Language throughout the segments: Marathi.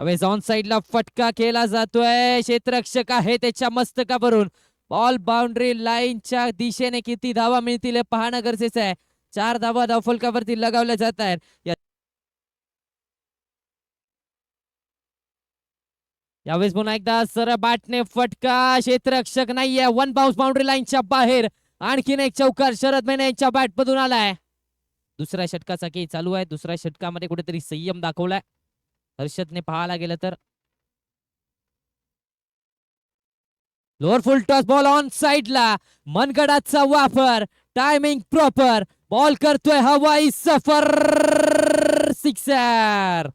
अवेज ऑन साइडला फटका केला जातोय. क्षेत्ररक्षक आहे त्याच्या मस्तकावरून. बॉल बाउंड्री लाईनच्या दिशेने किती धावा मिळतील हे पाहणं गरजेचं आहे. चार धावा धावफलकावरती लगावल्या जात आहेत. यावेळेस पुन्हा एकदा सर बाटने फटका. क्षेत्ररक्षक नाहीये. वन बाउन्स बाउंड्री लाईनच्या बाहेर. आणखीन एक चौकार शरद मेने यांच्या बॅट मधून आलाय. दुसऱ्या षटकाचा की चालू आहे. दुसऱ्या षटकामध्ये कुठेतरी संयम दाखवलाय. हर्षदने पाहायला गेलं तर. Lower full toss ball on साइडला मनगडाचा वापर. Timing proper. बॉल करतोय हवाई सफर. सिक्सर.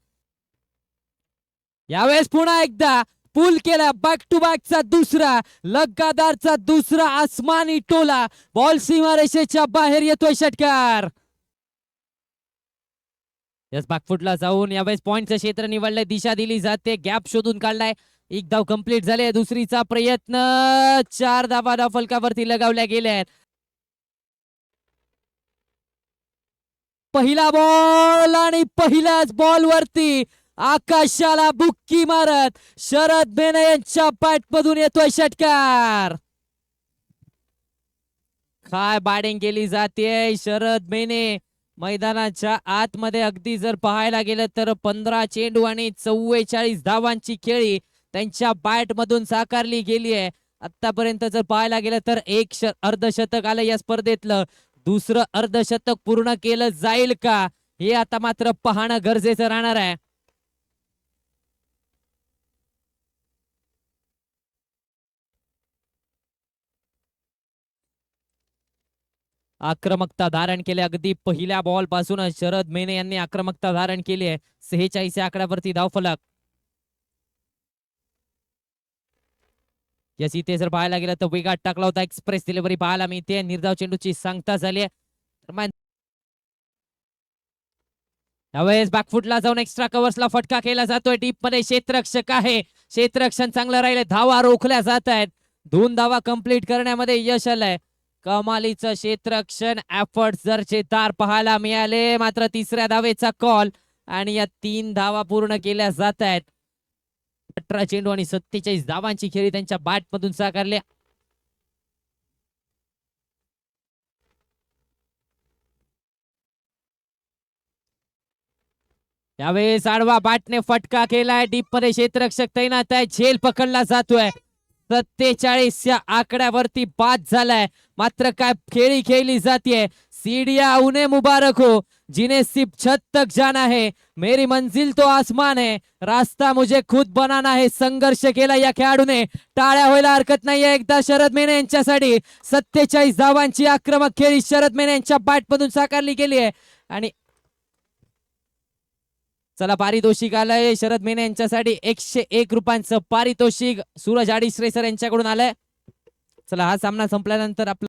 यावेळेस पुन्हा एकदा पुल केला. बॅक टू बॅकचा दुसरा. लगादारचा दुसरा आसमानी टोला. बॉल सीमारेषेच्या बाहेर येतोय षटकार. यस बॅकफुटला जाऊन यावेळेस पॉईंटचं क्षेत्र निवडलंय. दिशा दिली जाते. गॅप शोधून काढलाय. एक धाव कंप्लीट झाले दुसरीचा प्रयत्न. चार धावा धाव फलकावरती लगावल्या गेल्या आहेत. पहिला बॉल आणि पहिल्याच बॉल वरती आकाशाला बुक्की मारत शरद बेने यांच्या बॅट मधून येतोय षटकार. काय बाडिंग केली जाते? शरद बेने मैदानाच्या आतमध्ये अगदी जर पाहायला गेलं तर पंधरा चेंडू आणि चव्वेचाळीस धावांची खेळी त्यांच्या बॅट मधून साकारली गेली आहे. आतापर्यंत जर पाहायला गेलं तर एक श- अर्धशतक आलं या स्पर्धेतलं. दुसरं अर्धशतक पूर्ण केलं जाईल का? हे आता मात्र पाहणं गरजेचं राहणार आहे. आक्रमकता धारण केली. अगदी पहिल्या बॉलपासून शरद मेने यांनी आक्रमकता धारण केली आहे. सेहेचाळीस या आकड्यावरती धावफलक यस इथे जर पाहायला गेलं तर वेगात टाकला होता. एक्सप्रेस डिलिव्हरी पाहायला मिळते. निर्धाव चेंडूची सांगता झाली आहे. यावेळेस बॅकफुटला जाऊन एक्स्ट्रा कव्हर्सला फटका केला जातोय. डीपमध्ये क्षेत्ररक्षक आहे. क्षेत्ररक्षण चांगलं राहिले धावा रोखल्या जात आहेत. दोन धावा कंप्लीट करण्यामध्ये यश आलंय. कमालीचं क्षेत्रक्षण एफर्ट दर्जेदार पाहायला मिळाले. मात्र तिसऱ्या धावेचा कॉल आणि या तीन धावा पूर्ण केल्या जात आहेत. अठरा चेंडू आणि सत्तेचाळीस धावांची खेळी त्यांच्या बॅट मधून साकारल्या यावेळेस आडवा बॅटने फटका केलाय. डीपमध्ये क्षेत्ररक्षक तैनात आहे. झेल पकडला जातोय. सत्तेचाळीस या आकड्यावरती बाद झालाय. मात्र काय खेळी खेळली जाते सीडिया उन्हें मुबारक हो. जिन्हें सिर्फ छत तक जाना है. मेरी मंजिल तो आसमान है. रास्ता मुझे खुद बनाना है. संघर्ष केला या खेळाडूने. टाळ्या व्हायला हरकत नाहीये. एकदा शरद मेने यांच्यासाठी सत्तेचाळीस धावांची आक्रमक खेळी शरद मेने यांच्या बॅट मधून साकारली गेली आहे. आणि चला पारितोषिक आलंय. शरद मेने यांच्यासाठी एकशे एक रुपयांचं पारितोषिक. सूरज आडिश्रेसर यांच्याकडून आलंय. चला हा सामना संपल्यानंतर आपला